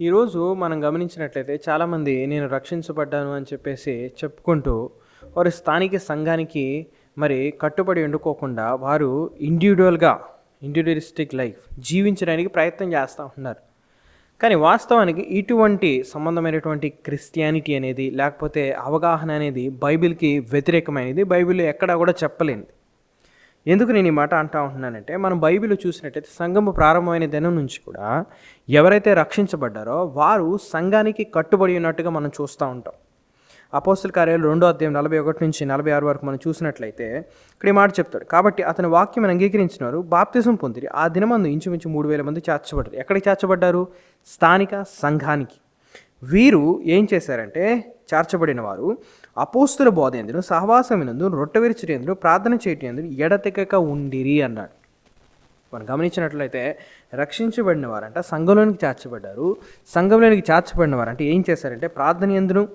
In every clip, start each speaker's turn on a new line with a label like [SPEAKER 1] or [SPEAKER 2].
[SPEAKER 1] ఈరోజు మనం గమనించినట్లయితే చాలామంది నేను రక్షించబడ్డాను అని చెప్పేసి చెప్పుకుంటూ వారి స్థానిక సంఘానికి మరి కట్టుబడి ఉండుకోకుండా వారు ఇండివిజువల్గా ఇండివిజువలిస్టిక్ లైఫ్ జీవించడానికి ప్రయత్నం చేస్తూ ఉన్నారు. కానీ వాస్తవానికి ఇటువంటి సంబంధమైనటువంటి క్రిస్టియానిటీ అనేది లేకపోతే అవగాహన అనేది బైబిల్కి వ్యతిరేకమైనది. బైబిల్ ఎక్కడా కూడా చెప్పలేనిది. ఎందుకు నేను ఈ మాట అంటా ఉంటున్నానంటే మనం బైబిల్ చూసినట్టయితే సంఘము ప్రారంభమైన దినం నుంచి కూడా ఎవరైతే రక్షించబడ్డారో వారు సంఘానికి కట్టుబడి ఉన్నట్టుగా మనం చూస్తూ ఉంటాం. అపోస్తుల కార్యాలు రెండో అధ్యాయం నలభై ఒకటి నుంచి నలభై ఆరు వరకు మనం చూసినట్లయితే ఇక్కడ ఈ మాట చెప్తాడు. కాబట్టి అతని వాక్యం అంగీకరించినారు బాప్తిజం పొందిరి. ఆ దినమందు ఇంచుమించు మూడు వేల మంది చేర్చబడ్డారు. ఎక్కడికి చేర్చబడ్డారు? స్థానిక సంఘానికి. వీరు ఏం చేశారంటే చేర్చబడిన వారు అపోస్తుల బోధ ఎందును సహవాసం ఎందు రొట్టె ప్రార్థన చేయటం ఎడతెగక ఉండిరి అన్నాడు. మనం గమనించినట్లయితే రక్షించబడిన వారంట సంఘంలోనికి చేర్చబడ్డారు. సంఘంలోనికి చేర్చబడిన వారంటే ఏం చేశారంటే ప్రార్థన ఎందును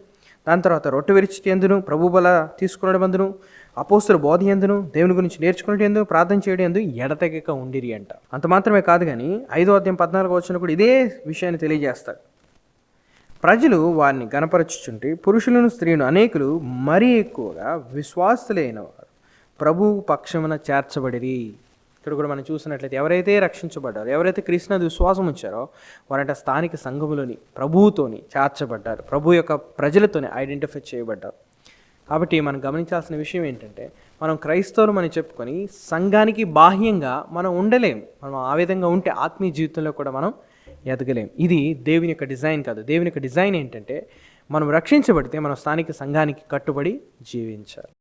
[SPEAKER 1] దాని తర్వాత రొట్టె విరిచిటి ఎందును ప్రభు బల తీసుకునడం ఎందును అపోస్తుల బోధ ఎందును దేవుని గురించి నేర్చుకునేటి ఎందుకు ప్రార్థన చేయడం ఎందుకు ఎడతెగక ఉండిరి అంట. అంత మాత్రమే కాదు కానీ ఐదో అధ్యాయం పద్నాలుగు వచ్చిన కూడా ఇదే విషయాన్ని తెలియజేస్తారు ప్రజలు వారిని గనపరచుచుంటే పురుషులను స్త్రీలను అనేకులు మరీ ఎక్కువగా విశ్వాసులైన వారు ప్రభువు పక్షమున చేర్చబడిరి. ఇక్కడ కూడా మనం చూసినట్లయితే ఎవరైతే రక్షించబడ్డారో ఎవరైతే కృష్ణది విశ్వాసం ఉంచారో వారంట స్థానిక సంఘములోని ప్రభువుతోని చేర్చబడ్డారు. ప్రభు యొక్క ప్రజలతోని ఐడెంటిఫై చేయబడ్డారు. కాబట్టి మనం గమనించాల్సిన విషయం ఏంటంటే మనం క్రైస్తవులు అని చెప్పుకొని సంఘానికి బాహ్యంగా మనం ఉండలేము. మనం ఆ విధంగా ఉంటే ఆత్మీయ జీవితంలో కూడా మనం ఎదగలేం. ఇది దేవుని యొక్క డిజైన్ కాదు. దేవుని యొక్క డిజైన్ ఏంటంటే మనం రక్షించబడితే మనం స్థానిక సంఘానికి కట్టుబడి జీవించాలి.